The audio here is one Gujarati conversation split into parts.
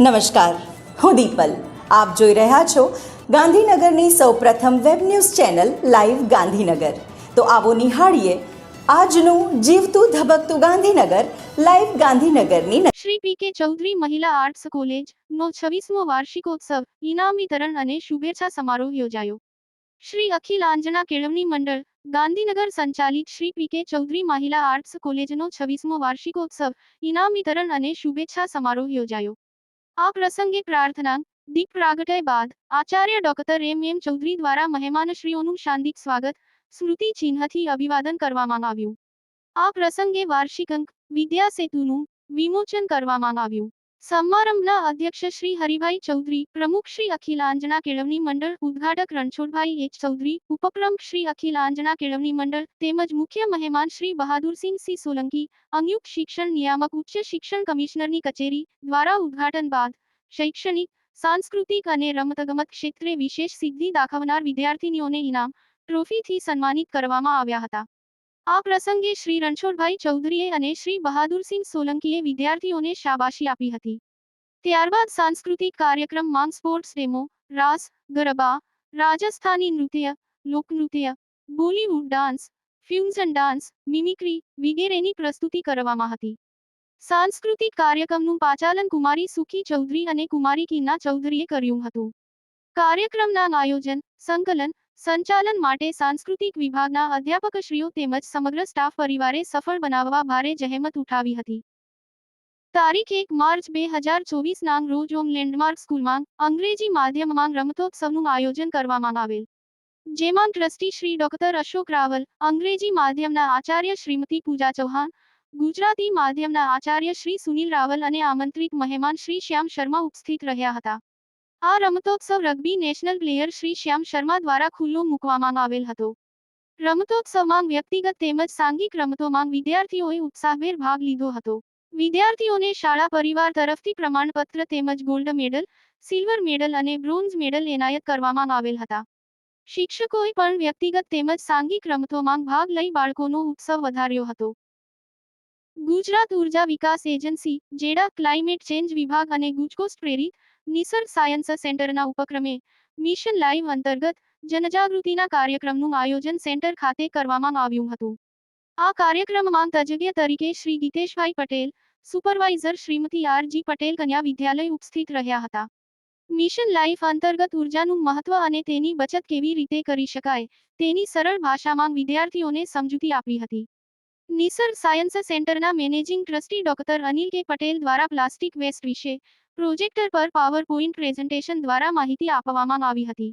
નમસ્કાર. હું દીપલ. આપ જોઈ રહ્યા છો ગાંધીનગરની સૌપ્રથમ web news channel live Gandhinagar. તો આવો નિહાળીએ આજનું જીવતું ધબકતું ગાંધીનગર લાઈવ ગાંધીનગરની શ્રી પી કે ચૌધરી મહિલા આર્ટ્સ કોલેજ નો છવ્વીસમો વાર્ષિકોત્સવ ઇનામ વિતરણ અને શુભેચ્છા સમારોહ યોજાયો. શ્રી અખિલ આંજના કેળવણી મંડળ ગાંધીનગર સંચાલિત શ્રી પી કે ચૌધરી મહિલા આર્ટ્સ કોલેજનો છવ્વીસમો વાર્ષિકોત્સવ ઇનામ વિતરણ અને શુભેચ્છા સમારોહ યોજાયો. આ પ્રસંગે પ્રાર્થના, દીપ પ્રાગટય બાદ, આચાર્ય ડોક્ટર એમ એમ ચૌધરી દ્વારા મહેમાનશ્રીઓનું શાંતિક સ્વાગત, સ્મૃતિ ચિહ્નથી અભિવાદન કરવામાં આવ્યું. આ પ્રસંગે વાર્ષિક અંક, વિદ્યા સેતુનું, વિમોચન કરવામાં આવ્યું. સમારંભના અધ્યક્ષ શ્રી હરિભાઈ ચૌધરી, પ્રમુખ શ્રી અખિલ આંજણા કેળવણી મંડળ, ઉદ્ઘાટક રણછોડભાઈ એચ. ચૌધરી, ઉપપ્રમુખ શ્રી અખિલ આંજણા કેળવણી મંડળ, તેમજ મુખ્ય મહેમાન શ્રી બહાદુરસિંહ સિંહ સોલંકી અંયુક્ત શિક્ષણ નિયામક, ઉચ્ચ શિક્ષણ કમિશનરની કચેરી દ્વારા ઉદ્ઘાટન બાદ શૈક્ષણિક, સાંસ્કૃતિક અને રમતગમત ક્ષેત્રે વિશેષ સિદ્ધિ દાખવનાર વિદ્યાર્થીનીઓને ઇનામ, ટ્રોફીથી સન્માનિત કરવામાં આવ્યા હતા. આ પ્રસંગે શ્રી રણછોડભાઈ ચૌધરીએ અને શ્રી બહાદુરસિંહ સોલંકીએ વિદ્યાર્થીઓને શાબાશી આપી હતી. ત્યારબાદ સાંસ્કૃતિક કાર્યક્રમમાં સ્પોર્ટ્સ ડેમો, રાસ, ગરબા, રાજસ્થાની નૃત્ય, લોકનૃત્ય, Bollywood dance, fusion dance, mimicry વગેરેની પ્રસ્તુતિ કરવામાં હતી. સાંસ્કૃતિક કાર્યક્રમનું પાચાલન કુમારી સુખી ચૌધરી અને કુમારી કિન્ના ચૌધરીએ કર્યું હતું. કાર્યક્રમના આયોજન, સંકલન સંચાલન માટે સાંસ્કૃતિક વિભાગના અધ્યાપકશ્રીઓ તેમજ સમગ્ર સ્ટાફ પરિવારે સફળ બનાવવા ભારે જહેમત ઉઠાવી હતી. તારીખ એક માર્ચ બે હજાર ચોવીસ નાંગ રોજ ઓમ લેન્ડમાર્ક સ્કૂલમાં અંગ્રેજી માધ્યમમાં રમતોત્સવનું આયોજન કરવામાં આવેલ. જેમાં ટ્રસ્ટી શ્રી ડોક્ટર અશોક રાવલ, અંગ્રેજી માધ્યમના આચાર્ય શ્રીમતી પૂજા ચૌહાણ, ગુજરાતી માધ્યમના આચાર્ય શ્રી સુનિલ રાવલ અને આમંત્રિત મહેમાન શ્રી શ્યામ શર્મા ઉપસ્થિત રહ્યા હતા. આ રમતોત્સવ rugby national player Shri Shyam Sharma દ્વારા ખુલ્લો મૂકવામાં આવેલ હતો. રમતોત્સવમાં વ્યક્તિગત તેમજ સાંઘિક રમતોમાં વિદ્યાર્થીઓએ ઉત્સાહભેર ભાગ લીધો હતો. વિદ્યાર્થીઓને શાળા પરિવાર તરફથી પ્રમાણપત્ર તેમજ ગોલ્ડ મેડલ, સિલ્વર મેડલ અને બ્રોન્ઝ મેડલ એનાયત કરવામાં આવેલ હતા. શિક્ષકોએ પણ વ્યક્તિગત તેમજ સાંઘિક રમતોમાં ભાગ લઈ બાળકોનો ઉત્સવ વધાર્યો હતો. ગુજરાત ઊર્જા વિકાસ એજન્સી, જેડા ક્લાઇમેટ ચેન્જ વિભાગ અને ગુજકોસ્ટ પ્રેરિત નિસર્ગ સાયન્સ સેન્ટરના ઉપક્રમે મિશન લાઈવ અંતર્ગત જનજાગૃતિના કાર્યક્રમનું આયોજન સેન્ટર ખાતે કરવામાં આવ્યું હતું. આ કાર્યક્રમમાં તજજ્ઞ તરીકે Shri Giteshbhai Patel, supervisor Shrimati R G Patel કન્યા વિદ્યાલય ઉપસ્થિત રહ્યા હતા. મિશન લાઈફ અંતર્ગત ઉર્જાનું મહત્વ અને તેની બચત કેવી રીતે કરી શકાય, તેની સરળ ભાષામાં વિદ્યાર્થીઓને સમજૂતી આપી હતી. નિસર્ગ સાયન્સ સેન્ટરના managing trustee doctor Anil K Patel દ્વારા પ્લાસ્ટિક વેસ્ટ વિશે પ્રોજેક્ટર પર પાવરપોઇન્ટ પ્રેઝન્ટેશન દ્વારા માહિતી આપવામાં આવી હતી.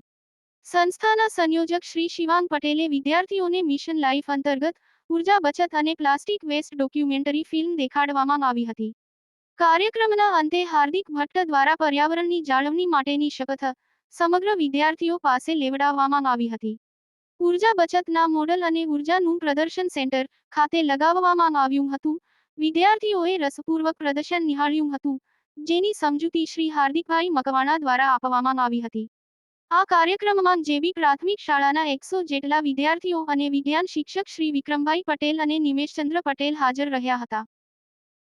સંસ્થાના સંયોજક શ્રી શિવાંગ પટેલે વિદ્યાર્થીઓને મિશન લાઈફ અંતર્ગત ઊર્જા બચત અને પ્લાસ્ટિક વેસ્ટ ડોક્યુમેન્ટરી ફિલ્મ દેખાડવામાં આવી હતી. કાર્યક્રમના અંતે હાર્દિક ભટ્ટ દ્વારા પર્યાવરણની જાળવણી માટેની શપથ સમગ્ર વિદ્યાર્થીઓ પાસે લેવડાવવામાં આવી હતી. ઊર્જા બચતના મોડલ અને ઉર્જાનું પ્રદર્શન સેન્ટર ખાતે લગાવવામાં આવ્યું હતું. વિદ્યાર્થીઓએ રસપૂર્વક પ્રદર્શન નિહાળ્યું હતું, જેની સમજૂતી શ્રી હાર્દિકભાઈ મકવાણા દ્વારા આપવામાં આવી હતી. આ કાર્યક્રમમાં જેબી પ્રાથમિક શાળાના એકસો જેટલા વિદ્યાર્થીઓ અને વિજ્ઞાન શિક્ષક શ્રી વિક્રમભાઈ પટેલ અને નિમેશચંદ્ર પટેલ હાજર રહ્યા હતા.